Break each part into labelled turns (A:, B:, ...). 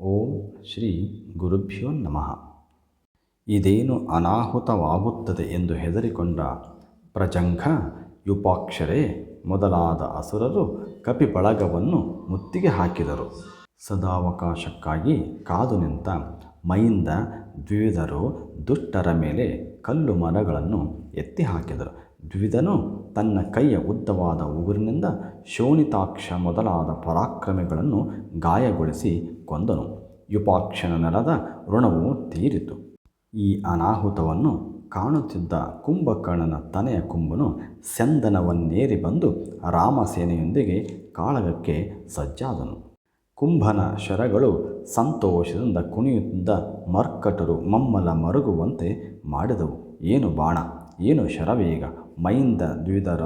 A: ಓಂ ಶ್ರೀ ಗುರುಭ್ಯೋ ನಮಃ. ಇದೇನು ಅನಾಹುತವಾಗುತ್ತದೆ ಎಂದು ಹೆದರಿಕೊಂಡ ಪ್ರಜಂಘ ಯುಪಾಕ್ಷರೆ ಮೊದಲಾದ ಅಸುರರು ಕಪಿಬಳಗವನ್ನು ಮುತ್ತಿಗೆ ಹಾಕಿದರು. ಸದಾವಕಾಶಕ್ಕಾಗಿ ಕಾದು ನಿಂತ ಮೈಯಿಂದ ದ್ವಿವಿಧರು ದುಷ್ಟರ ಮೇಲೆ ಕಲ್ಲು ಮರಗಳನ್ನು ಎತ್ತಿ ಹಾಕಿದರು. ದ್ವಿವಿಧನು ತನ್ನ ಕೈಯ ಉದ್ದವಾದ ಉಗುರಿನಿಂದ ಶೋಣಿತಾಕ್ಷ ಮೊದಲಾದ ಪರಾಕ್ರಮಿಗಳನ್ನು ಗಾಯಗೊಳಿಸಿ ಕೊಂದನು. ಯುಪಾಕ್ಷನ ನೆಲದ ಋಣವು ತೀರಿತು. ಈ ಅನಾಹುತವನ್ನು ಕಾಣುತ್ತಿದ್ದ ಕುಂಭಕರ್ಣನ ತನೆಯ ಕುಂಭನು ಸಂದನವನ್ನೇರಿ ಬಂದು ರಾಮಸೇನೆಯೊಂದಿಗೆ ಕಾಳಗಕ್ಕೆ ಸಜ್ಜಾದನು. ಕುಂಭನ ಶರಗಳು ಸಂತೋಷದಿಂದ ಕುಣಿಯುತ್ತಿದ್ದ ಮರ್ಕಟರು ಮಮ್ಮಲ ಮರುಗುವಂತೆ ಮಾಡಿದವು. ಏನು ಬಾಣ, ಏನು ಶರವೇಗ ಮೈಂದ ದ್ವಿಧರ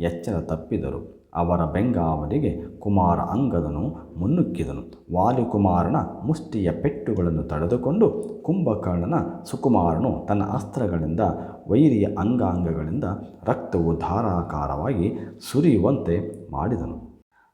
A: ಎಚ್ಚರ ತಪ್ಪಿದರು. ಅವರ ಬೆಂಗಾವಲಿಗೆ ಕುಮಾರ ಅಂಗದನು ಮುನ್ನುಕ್ಕಿದನು ವಾಲಿಕುಮಾರನ ಮುಷ್ಟಿಯ ಪೆಟ್ಟುಗಳನ್ನು ತಡೆದುಕೊಂಡು ಕುಂಭಕರ್ಣನ ಸುಕುಮಾರನು ತನ್ನ ಅಸ್ತ್ರಗಳಿಂದ, ವೈರಿಯ ಅಂಗಾಂಗಗಳಿಂದ ರಕ್ತವು ಧಾರಾಕಾರವಾಗಿ ಸುರಿಯುವಂತೆ ಮಾಡಿದನು.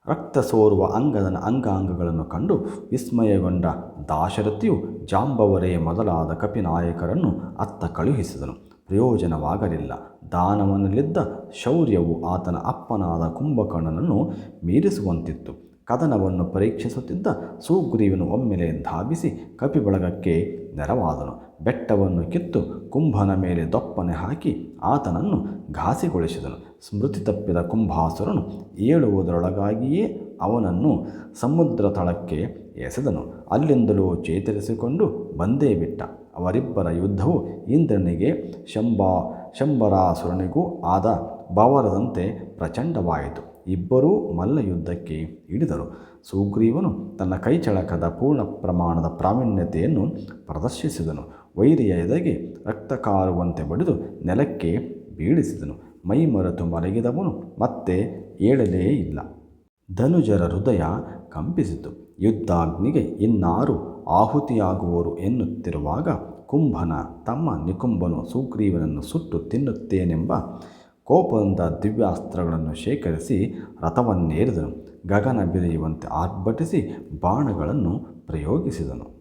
A: ರಕ್ತ ಸೋರುವ ಅಂಗದನ ಅಂಗಾಂಗಗಳನ್ನು ಕಂಡು ವಿಸ್ಮಯಗೊಂಡ ದಾಶರಥಿಯು ಜಾಂಬವರೇ ಮೊದಲಾದ ಕಪಿನಾಯಕರನ್ನು ಅತ್ತ ಕಳುಹಿಸಿದನು. ಪ್ರಯೋಜನವಾಗಲಿಲ್ಲ. ದಾನವನಲ್ಲಿದ್ದ ಶೌರ್ಯವು ಆತನ ಅಪ್ಪನಾದ ಕುಂಭಕರ್ಣನನ್ನು ಮೀರಿಸುವಂತಿತ್ತು. ಕದನವನ್ನು ಪರೀಕ್ಷಿಸುತ್ತಿದ್ದ ಸುಗ್ರೀವನು ಒಮ್ಮೆಲೆ ಧಾವಿಸಿ ಕಪಿಬಳಗಕ್ಕೆ ನೆರವಾದನು. ಬೆಟ್ಟವನ್ನು ಕಿತ್ತು ಕುಂಭನ ಮೇಲೆ ದೊಪ್ಪನೆ ಹಾಕಿ ಆತನನ್ನು ಘಾಸಿಗೊಳಿಸಿದನು. ಸ್ಮೃತಿ ತಪ್ಪಿದ ಕುಂಭಾಸುರನು ಏಳುವುದರೊಳಗಾಗಿಯೇ ಅವನನ್ನು ಸಮುದ್ರ ತಳಕ್ಕೆ ಎಸೆದನು. ಅಲ್ಲಿಂದಲೂ ಚೇತರಿಸಿಕೊಂಡು ಬಂದೇ ಬಿಟ್ಟ. ಅವರಿಬ್ಬರ ಯುದ್ಧವು ಇಂದ್ರನಿಗೆ ಶಂಬಾ ಶಂಬರಾಸುರನಿಗೂ ಆದ ಬವರದಂತೆ ಪ್ರಚಂಡವಾಯಿತು. ಇಬ್ಬರೂ ಮಲ್ಲ ಯುದ್ಧಕ್ಕೆ ಇಳಿದರು. ಸುಗ್ರೀವನು ತನ್ನ ಕೈಚಳಕದ ಪೂರ್ಣ ಪ್ರಮಾಣದ ಪ್ರಾವೀಣ್ಯತೆಯನ್ನು ಪ್ರದರ್ಶಿಸಿದನು. ವೈರಿಯ ಎದೆಗೆ ರಕ್ತ ಕಾರುವಂತೆ ಬಡಿದು ನೆಲಕ್ಕೆ ಬೀಳಿಸಿದನು. ಮೈ ಮರೆತು ಮಲಗಿದವನು ಮತ್ತೆ ಏಳಲೇ ಇಲ್ಲ. ಧನುಜರ ಹೃದಯ ಕಂಪಿಸಿತು. ಯುದ್ಧಾಗ್ನಿಗೆ ಇನ್ನಾರು ಆಹುತಿಯಾಗುವರು ಎನ್ನುತ್ತಿರುವಾಗ ಕುಂಭನ ತಮ್ಮ ನಿಕುಂಭನು ಸುಗ್ರೀವನನ್ನು ಸುಟ್ಟು ತಿನ್ನುತ್ತೇನೆಂಬ ಕೋಪದಿಂದ ದಿವ್ಯಾಸ್ತ್ರಗಳನ್ನು ಶೇಖರಿಸಿ ರಥವನ್ನೇರಿದನು. ಗಗನ ಬಿರಿಯುವಂತೆ ಆರ್ಭಟಿಸಿ ಬಾಣಗಳನ್ನು ಪ್ರಯೋಗಿಸಿದನು.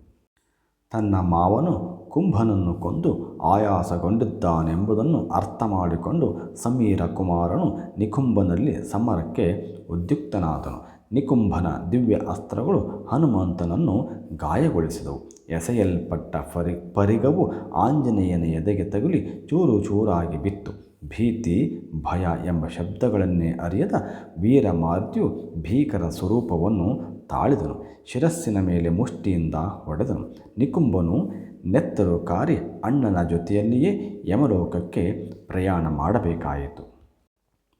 A: ತನ್ನ ಮಾವನು ಕುಂಭನನ್ನು ಕೊಂದು ಆಯಾಸಗೊಂಡಿದ್ದಾನೆಂಬುದನ್ನು ಅರ್ಥ ಮಾಡಿಕೊಂಡು ಸಮೀರ ಕುಮಾರನು ನಿಕುಂಭನಲ್ಲಿ ಸಮರಕ್ಕೆ ಉದ್ಯುಕ್ತನಾದನು. ನಿಕುಂಭನ ದಿವ್ಯ ಅಸ್ತ್ರಗಳು ಹನುಮಂತನನ್ನು ಗಾಯಗೊಳಿಸಿದವು. ಎಸೆಯಲ್ಪಟ್ಟ ಪರಿ, ಪರಿಗವು ಆಂಜನೇಯನ ಎದೆಗೆ ತಗುಲಿ ಚೂರು ಚೂರಾಗಿ ಬಿತ್ತು. ಭೀತಿ, ಭಯ ಎಂಬ ಶಬ್ದಗಳನ್ನೇ ಅರಿಯದ ವೀರಮಾರ್ತ್ಯು ಭೀಕರ ಸ್ವರೂಪವನ್ನು ತಾಳಿದನು. ಶಿರಸ್ಸಿನ ಮೇಲೆ ಮುಷ್ಟಿಯಿಂದ ಹೊಡೆದನು. ನಿಕುಂಬನು ನೆತ್ತರು ಕಾರಿ ಅಣ್ಣನ ಜೊತೆಯಲ್ಲಿಯೇ ಯಮಲೋಕಕ್ಕೆ ಪ್ರಯಾಣ ಮಾಡಬೇಕಾಯಿತು.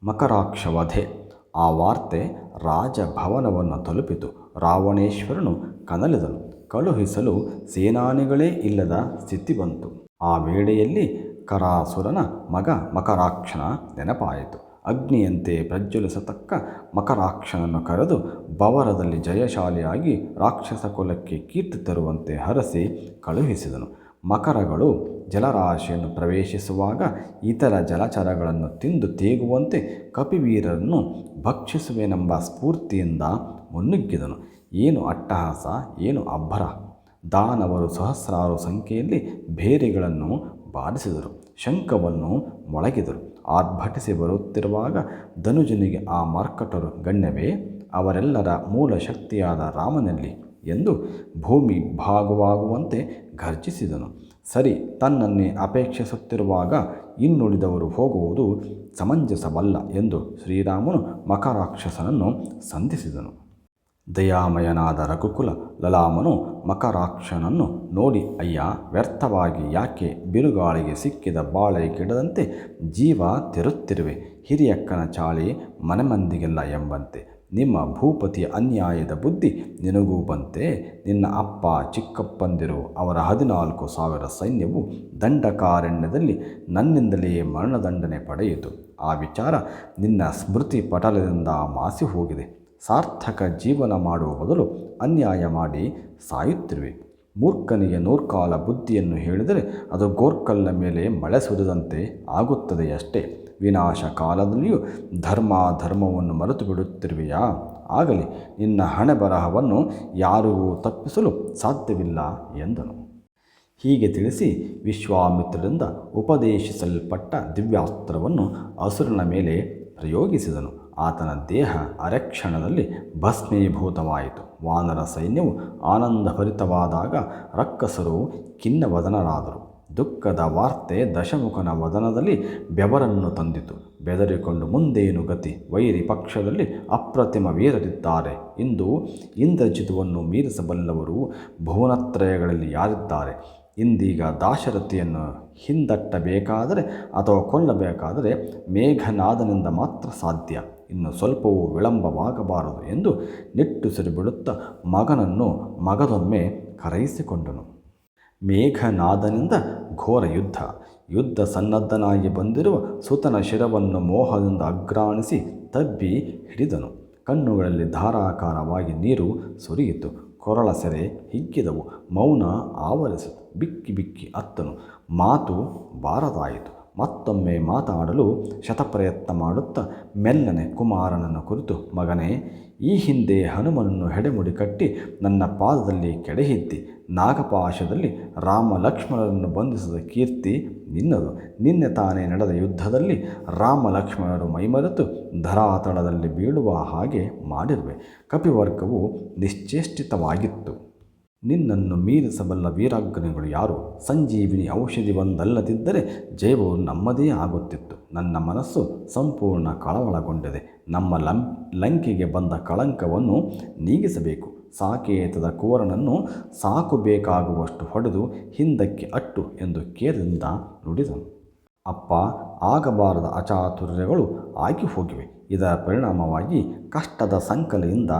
A: ಮಕರಾಕ್ಷವಧೆ. ಆ ವಾರ್ತೆ ರಾಜಭವನವನ್ನು ತಲುಪಿತು. ರಾವಣೇಶ್ವರನು ಕನಲಿದನು. ಕಳುಹಿಸಲು ಸೇನಾನಿಗಳೇ ಇಲ್ಲದ ಸ್ಥಿತಿ ಬಂತು. ಆ ವೇಳೆಯಲ್ಲಿ ಕರಾಸುರನ ಮಗ ಮಕರಾಕ್ಷನ ನೆನಪಾಯಿತು. ಅಗ್ನಿಯಂತೆ ಪ್ರಜ್ವಲಿಸತಕ್ಕ ಮಕರಾಕ್ಷನನ್ನು ಕರೆದು ಬವರದಲ್ಲಿ ಜಯಶಾಲಿಯಾಗಿ ರಾಕ್ಷಸ ಕುಲಕ್ಕೆ ಕೀರ್ತಿ ತರುವಂತೆ ಹರಸಿ ಕಳುಹಿಸಿದನು. ಮಕರಗಳು ಜಲರಾಶಿಯನ್ನು ಪ್ರವೇಶಿಸುವಾಗ ಇತರ ಜಲಚರಗಳನ್ನು ತಿಂದು ತೇಗುವಂತೆ ಕಪಿವೀರರನ್ನು ಭಕ್ಷಿಸುವೆನೆಂಬ ಸ್ಫೂರ್ತಿಯಿಂದ ಮುನ್ನುಗ್ಗಿದನು. ಏನು ಅಟ್ಟಹಾಸ, ಏನು ಅಬ್ಬರ. ದಾನವರು ಸಹಸ್ರಾರು ಸಂಖ್ಯೆಯಲ್ಲಿ ಬೇರೆಗಳನ್ನು ಬಾರಿಸಿದರು ಶಂಖವನ್ನು ಮೊಳಗಿದರು. ಆರ್ಭಟಿಸಿ ಬರುತ್ತಿರುವಾಗ ಧನುಜನಿಗೆ ಆ ಮಾರ್ಕಟರು, ಗಣ್ಯವೇ, ಅವರೆಲ್ಲರ ಮೂಲ ಶಕ್ತಿಯಾದ ರಾಮನಲ್ಲಿ ಎಂದು ಭೂಮಿ ಭಾಗವಾಗುವಂತೆ ಘರ್ಜಿಸಿದನು. ಸರಿ, ತನ್ನನ್ನೇ ಅಪೇಕ್ಷಿಸುತ್ತಿರುವಾಗ ಇನ್ನುಳಿದವರು ಹೋಗುವುದು ಸಮಂಜಸವಲ್ಲ ಎಂದು ಶ್ರೀರಾಮನು ಮಕರಾಕ್ಷಸನನ್ನು ಸಂಧಿಸಿದನು. ದಯಾಮಯನಾದ ರಘುಕುಲ ಲಲಾಮನು ಮಕರಾಕ್ಷನನ್ನು ನೋಡಿ, ಅಯ್ಯ, ವ್ಯರ್ಥವಾಗಿ ಯಾಕೆ ಬಿರುಗಾಳಿಗೆ ಸಿಕ್ಕಿದ ಬಾಳೆ ಗಿಡದಂತೆ ಜೀವ ತೆರುತ್ತಿರುವೆ? ಹಿರಿಯಕ್ಕನ ಚಾಳಿ ಮನೆಮಂದಿಗೆಲ್ಲ ಎಂಬಂತೆ. ನಿಮ್ಮ ಭೂಪತಿಯ ಅನ್ಯಾಯದ ಬುದ್ಧಿ ನಿನಗೂ ಬಂತೆ. ನಿನ್ನ ಅಪ್ಪ ಚಿಕ್ಕಪ್ಪಂದಿರು ಅವರ ಹದಿನಾಲ್ಕು ಸಾವಿರ ಸೈನ್ಯವು ದಂಡಕಾರಣ್ಯದಲ್ಲಿ ನನ್ನಿಂದಲೇ ಮರಣದಂಡನೆ ಪಡೆಯಿತು. ಆ ವಿಚಾರ ನಿನ್ನ ಸ್ಮೃತಿ ಪಟಲದಿಂದ ಮಾಸಿ ಹೋಗಿದೆ ಸಾರ್ಥಕ ಜೀವನ ಮಾಡುವ ಬದಲು ಅನ್ಯಾಯ ಮಾಡಿ ಸಾಯುತ್ತಿರುವೆ. ಮೂರ್ಖನಿಗೆ ನೂರ್ಕಾಲ ಬುದ್ಧಿಯನ್ನು ಹೇಳಿದರೆ ಅದು ಗೋರ್ಕಲ್ನ ಮೇಲೆ ಮಳೆ ಸುರಿದಂತೆ ಆಗುತ್ತದೆಯಷ್ಟೇ. ವಿನಾಶ ಕಾಲದಲ್ಲಿಯೂ ಧರ್ಮ ಧರ್ಮವನ್ನು ಮರೆತು ಬಿಡುತ್ತಿರುವೆಯಾ ಆಗಲಿ, ನಿನ್ನ ಹಣೆ ಬರಹವನ್ನು ಯಾರಿಗೂ ತಪ್ಪಿಸಲು ಸಾಧ್ಯವಿಲ್ಲ ಎಂದನು. ಹೀಗೆ ತಿಳಿಸಿ ವಿಶ್ವಾಮಿತ್ರರಿಂದ ಉಪದೇಶಿಸಲ್ಪಟ್ಟ ದಿವ್ಯಾಸ್ತ್ರವನ್ನು ಅಸುರನ ಮೇಲೆ ಪ್ರಯೋಗಿಸಿದನು. ಆತನ ದೇಹ ಅರೆಕ್ಷಣದಲ್ಲಿ ಭಸ್ಮೀಭೂತವಾಯಿತು. ವಾನರ ಸೈನ್ಯವು ಆನಂದಭರಿತವಾದಾಗ ರಕ್ಕಸರು ಖಿನ್ನವದನರಾದರು. ದುಃಖದ ವಾರ್ತೆ ದಶಮುಖನ ವದನದಲ್ಲಿ ಬೆವರನ್ನು ತಂದಿತು. ಬೆದರಿಕೊಂಡು ಮುಂದೇನು ಗತಿ? ವೈರಿ ಪಕ್ಷದಲ್ಲಿ ಅಪ್ರತಿಮ ವೀರರಿದ್ದಾರೆ ಇಂದು ಇಂದ್ರಜಿತುವನ್ನು ಮೀರಿಸಬಲ್ಲವರು ಭುವನತ್ರಯಗಳಲ್ಲಿ ಯಾರಿದ್ದಾರೆ? ಇಂದೀಗ ದಾಶರಥಿಯನ್ನು ಹಿಂದಟ್ಟಬೇಕಾದರೆ ಅಥವಾ ಕೊಲ್ಲಬೇಕಾದರೆ ಮೇಘನಾದನಿಂದ ಮಾತ್ರ ಸಾಧ್ಯ. ಇನ್ನು ಸ್ವಲ್ಪವೂ ವಿಳಂಬವಾಗಬಾರದು ಎಂದು ನಿಟ್ಟುಸಿರು ಬಿಡುತ್ತಾ ಮಗನನ್ನು ಮಗದೊಮ್ಮೆ ಕರೆಯಿಸಿಕೊಂಡನು. ಮೇಘನಾದನಿಂದ ಘೋರ ಯುದ್ಧ. ಯುದ್ಧ ಸನ್ನದ್ಧನಾಗಿ ಬಂದಿರುವ ಸುತನ ಶಿರವನ್ನು ಮೋಹದಿಂದ ಅಗ್ರಾಣಿಸಿ ತಬ್ಬಿ ಹಿಡಿದನು. ಕಣ್ಣುಗಳಲ್ಲಿ ಧಾರಾಕಾರವಾಗಿ ನೀರು ಸುರಿಯಿತು. ಕೊರಳ ಸೆರೆ ಹಿಗ್ಗಿದವು. ಮೌನ ಆವರಿಸಿತು. ಬಿಕ್ಕಿ ಬಿಕ್ಕಿ ಅತ್ತನು. ಮಾತು ಬಾರದಾಯಿತು. ಮತ್ತೊಮ್ಮೆ ಮಾತಾಡಲು ಶತಪ್ರಯತ್ನ ಮಾಡುತ್ತಾ ಮೆಲ್ಲನೆ ಕುಮಾರನನ್ನು ಕುರಿತು, ಮಗನೇ, ಈ ಹಿಂದೆ ಹನುಮನನ್ನು ಹೆಡೆಮುಡಿ ಕಟ್ಟಿ ನನ್ನ ಪಾದದಲ್ಲಿ ಕೆಡೆಹಿದ್ದಿ. ನಾಗಪಾಶದಲ್ಲಿ ರಾಮ ಲಕ್ಷ್ಮಣರನ್ನು ಬಂಧಿಸಿದ ಕೀರ್ತಿ ನಿನ್ನದು. ನಿನ್ನೆ ತಾನೇ ನಡೆದ ಯುದ್ಧದಲ್ಲಿ ರಾಮ ಲಕ್ಷ್ಮಣರು ಮೈಮರೆತು ಧರಾತಳದಲ್ಲಿ ಬೀಳುವ ಹಾಗೆ ಮಾಡಿರುವೆ. ಕಪಿವರ್ಗವು ನಿಶ್ಚೇಷ್ಟಿತವಾಗಿತ್ತು. ನಿನ್ನನ್ನು ಮೀರಿಸಬಲ್ಲ ವೀರಾಗ್ನಿಗಳು ಯಾರು? ಸಂಜೀವಿನಿ ಔಷಧಿ ಒಂದಲ್ಲದಿದ್ದರೆ ಜೈವವು ನಮ್ಮದೇ ಆಗುತ್ತಿತ್ತು. ನನ್ನ ಮನಸ್ಸು ಸಂಪೂರ್ಣ ಕಳವಳಗೊಂಡಿದೆ. ನಮ್ಮ ಲಂ, ಲಂಕೆಗೆ ಬಂದ ಕಳಂಕವನ್ನು ನೀಗಿಸಬೇಕು. ಸಾಕೇತದ ಕೋರನನ್ನು ಸಾಕು ಬೇಕಾಗುವಷ್ಟು ಹೊಡೆದು ಹಿಂದಕ್ಕೆ ಅಟ್ಟು ಎಂದು ಕೇರದಿಂದ ನುಡಿದನು. ಅಪ್ಪ, ಆಗಬಾರದ ಅಚಾತುರ್ಯಗಳು ಆಗಿ ಹೋಗಿವೆ. ಇದರ ಪರಿಣಾಮವಾಗಿ ಕಷ್ಟದ ಸಂಕಲೆಯಿಂದ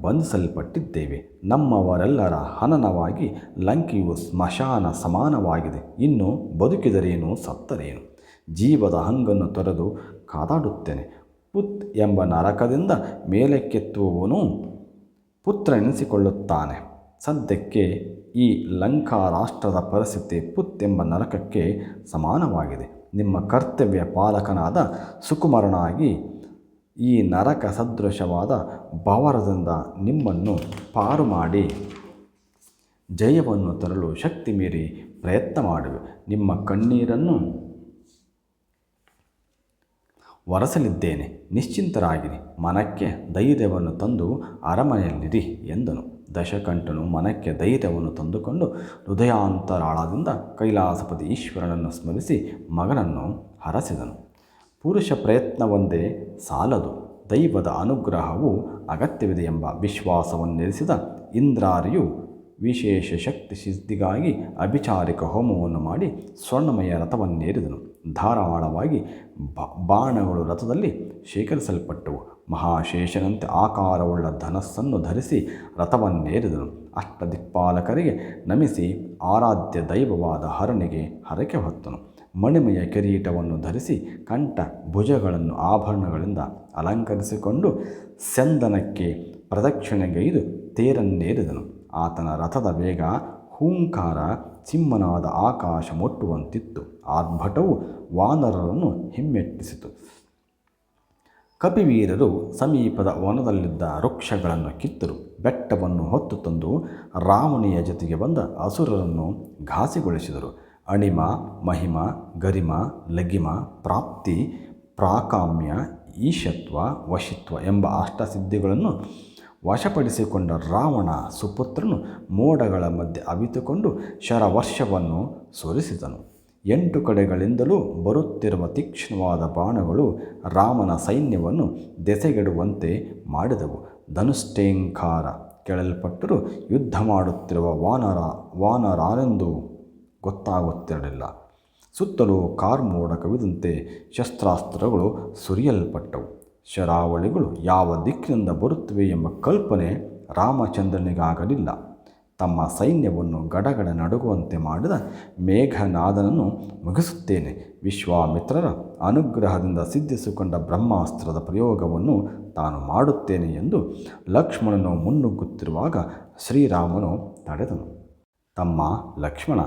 A: ಬಂಧಿಸಲ್ಪಟ್ಟಿದ್ದೇವೆ. ನಮ್ಮವರೆಲ್ಲರ ಹನನವಾಗಿ ಲಂಕೆಯು ಸ್ಮಶಾನ ಸಮಾನವಾಗಿದೆ. ಇನ್ನು ಬದುಕಿದರೇನು, ಸತ್ತರೇನು? ಜೀವದ ಹಂಗನ್ನು ತೊರೆದು ಕಾದಾಡುತ್ತೇನೆ. ಪುತ್ ಎಂಬ ನರಕದಿಂದ ಮೇಲಕ್ಕೆತ್ತುವವನು ಪುತ್ರ ಎನಿಸಿಕೊಳ್ಳುತ್ತಾನೆ ಸದ್ಯಕ್ಕೆ ಈ ಲಂಕಾ ರಾಷ್ಟ್ರದ ಪರಿಸ್ಥಿತಿ ಪುತ್ ಎಂಬ ನರಕಕ್ಕೆ ಸಮಾನವಾಗಿದೆ. ನಿಮ್ಮ ಕರ್ತವ್ಯ ಪಾಲಕನಾದ ಸುಕುಮಾರನಾಗಿ ಈ ನರಕ ಸದೃಶವಾದ ಭಾವರದಿಂದ ನಿಮ್ಮನ್ನು ಪಾರು ಮಾಡಿ. ಜಯವನ್ನು ತರಲು ಶಕ್ತಿ ಮೀರಿ ಪ್ರಯತ್ನ ಮಾಡುವೆ ನಿಮ್ಮ ಕಣ್ಣೀರನ್ನು ಒರೆಸಲಿದ್ದೇನೆ. ನಿಶ್ಚಿಂತರಾಗಿರಿ. ಮನಕ್ಕೆ ಧೈರ್ಯವನ್ನು ತಂದು ಅರಮನೆಯಲ್ಲಿರಿ ಎಂದನು. ದಶಕಂಠನು ಮನಕ್ಕೆ ಧೈರ್ಯವನ್ನು ತಂದುಕೊಂಡು ಹೃದಯಾಂತರಾಳದಿಂದ ಕೈಲಾಸಪತಿ ಈಶ್ವರನನ್ನು ಸ್ಮರಿಸಿ ಮಗನನ್ನು ಹರಸಿದನು. ಪುರುಷ ಪ್ರಯತ್ನವೊಂದೇ ಸಾಲದು. ದೈವದ ಅನುಗ್ರಹವು ಅಗತ್ಯವಿದೆ ಎಂಬ ವಿಶ್ವಾಸವನ್ನಿರಿಸಿದ ಇಂದ್ರಾರಿಯು ವಿಶೇಷ ಶಕ್ತಿ ಸಿದ್ಧಿಗಾಗಿ ಅಭಿಚಾರಿಕ ಹೋಮವನ್ನು ಮಾಡಿ ಸ್ವರ್ಣಮಯ ರಥವನ್ನೇರಿದನು. ಧಾರಾಳವಾಗಿ ಬಾಣಗಳು ರಥದಲ್ಲಿ ಶೇಖರಿಸಲ್ಪಟ್ಟವು. ಮಹಾಶೇಷನಂತೆ ಆಕಾರವುಳ್ಳ ಧನಸ್ಸನ್ನು ಧರಿಸಿ ರಥವನ್ನೇರಿದನು. ಅಷ್ಟದಿಕ್ಪಾಲಕರಿಗೆ ನಮಿಸಿ ಆರಾಧ್ಯ ದೈವವಾದ ಹರಣಿಗೆ ಹರಕೆ ಹೊತ್ತನು. ಮಣಿಮಯ ಕಿರೀಟವನ್ನು ಧರಿಸಿ ಕಂಠ ಭುಜಗಳನ್ನು ಆಭರಣಗಳಿಂದ ಅಲಂಕರಿಸಿಕೊಂಡು ಸಂದನಕ್ಕೆ ಪ್ರದಕ್ಷಿಣೆಗೈದು ತೇರನ್ನೇರಿದನು. ಆತನ ರಥದ ವೇಗ, ಹೂಂಕಾರ ಸಿಂಹನಾದ ಆಕಾಶ ಮುಟ್ಟುವಂತಿತ್ತು. ಆರ್ಭಟವು ವಾನರರನ್ನು ಹಿಮ್ಮೆಟ್ಟಿಸಿತು. ಕಪಿವೀರರು ಸಮೀಪದ ವನದಲ್ಲಿದ್ದ ವೃಕ್ಷಗಳನ್ನು ಕಿತ್ತರು. ಬೆಟ್ಟವನ್ನು ಹೊತ್ತು ತಂದು ರಾವಣಿಯ ಜೊತೆಗೆ ಬಂದ ಅಸುರರನ್ನು ಘಾಸಿಗೊಳಿಸಿದರು. ಅಣಿಮ, ಮಹಿಮ, ಗರಿಮ, ಲಗಿಮ, ಪ್ರಾಪ್ತಿ, ಪ್ರಾಕಾಮ್ಯ, ಈಶತ್ವ, ವಶಿತ್ವ ಎಂಬ ಅಷ್ಟಸಿದ್ಧಿಗಳನ್ನು ವಶಪಡಿಸಿಕೊಂಡ ರಾವಣ ಸುಪುತ್ರನು ಮೋಡಗಳ ಮಧ್ಯೆ ಅವಿತುಕೊಂಡು ಶರವರ್ಷವನ್ನು ಸುರಿಸಿದನು. ಎಂಟು ಕಡೆಗಳಿಂದಲೂ ಬರುತ್ತಿರುವ ತೀಕ್ಷ್ಣವಾದ ಬಾಣಗಳು ರಾಮನ ಸೈನ್ಯವನ್ನು ದೆಸೆಗೆಡುವಂತೆ ಮಾಡಿದವು. ಧನುಷ್ಠೇಂಕಾರ, ಕೆಳಲ್ಪಟ್ಟರು, ಯುದ್ಧ ಮಾಡುತ್ತಿರುವ ವಾನರ, ವಾನರಾರೆಂದು ಗೊತ್ತಾಗುತ್ತಿರಲಿಲ್ಲ. ಸುತ್ತಲೂ ಕಾರ್ ಮೋಡ ಕವಿದಂತೆ ಶಸ್ತ್ರಾಸ್ತ್ರಗಳು ಸುರಿಯಲ್ಪಟ್ಟವು. ಶರಾವಳಿಗಳು ಯಾವ ದಿಕ್ಕಿನಿಂದ ಬರುತ್ತವೆ ಎಂಬ ಕಲ್ಪನೆ ರಾಮಚಂದ್ರನಿಗಾಗಲಿಲ್ಲ. ತಮ್ಮ ಸೈನ್ಯವನ್ನು ಗಡಗಡ ನಡುಗುವಂತೆ ಮಾಡಿದ ಮೇಘನಾದನನ್ನು ಮುಗಿಸುತ್ತೇನೆ. ವಿಶ್ವಾಮಿತ್ರರ ಅನುಗ್ರಹದಿಂದ ಸಿದ್ಧಿಸಿಕೊಂಡ ಬ್ರಹ್ಮಾಸ್ತ್ರದ ಪ್ರಯೋಗವನ್ನು ತಾನು ಮಾಡುತ್ತೇನೆ ಎಂದು ಲಕ್ಷ್ಮಣನು ಮುನ್ನುಗ್ಗುತ್ತಿರುವಾಗ ಶ್ರೀರಾಮನು ತಡೆದನು. ತಮ್ಮ ಲಕ್ಷ್ಮಣ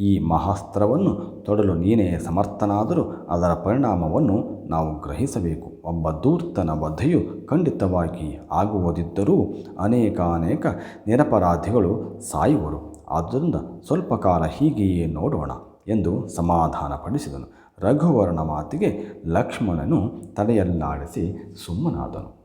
A: ಈ ಮಹಾಸ್ತ್ರವನ್ನು ತೊಡಲು ನೀನೇ ಸಮರ್ಥನಾದರೂ ಅದರ ಪರಿಣಾಮವನ್ನು ನಾವು ಗ್ರಹಿಸಬೇಕು. ಒಬ್ಬ ದೂರ್ತನ ವಧೆಯು ಖಂಡಿತವಾಗಿ ಆಗುವುದಿದ್ದರೂ ಅನೇಕಾನೇಕ ನಿರಪರಾಧಿಗಳು ಸಾಯುವರು. ಆದ್ದರಿಂದ ಸ್ವಲ್ಪ ಕಾಲ ಹೀಗೆಯೇ ನೋಡೋಣ ಎಂದು ಸಮಾಧಾನಪಡಿಸಿದನು. ರಘುವರ್ಣ ಮಾತಿಗೆ ಲಕ್ಷ್ಮಣನು ತಲೆಯಲ್ಲಾಡಿಸಿ ಸುಮ್ಮನಾದನು.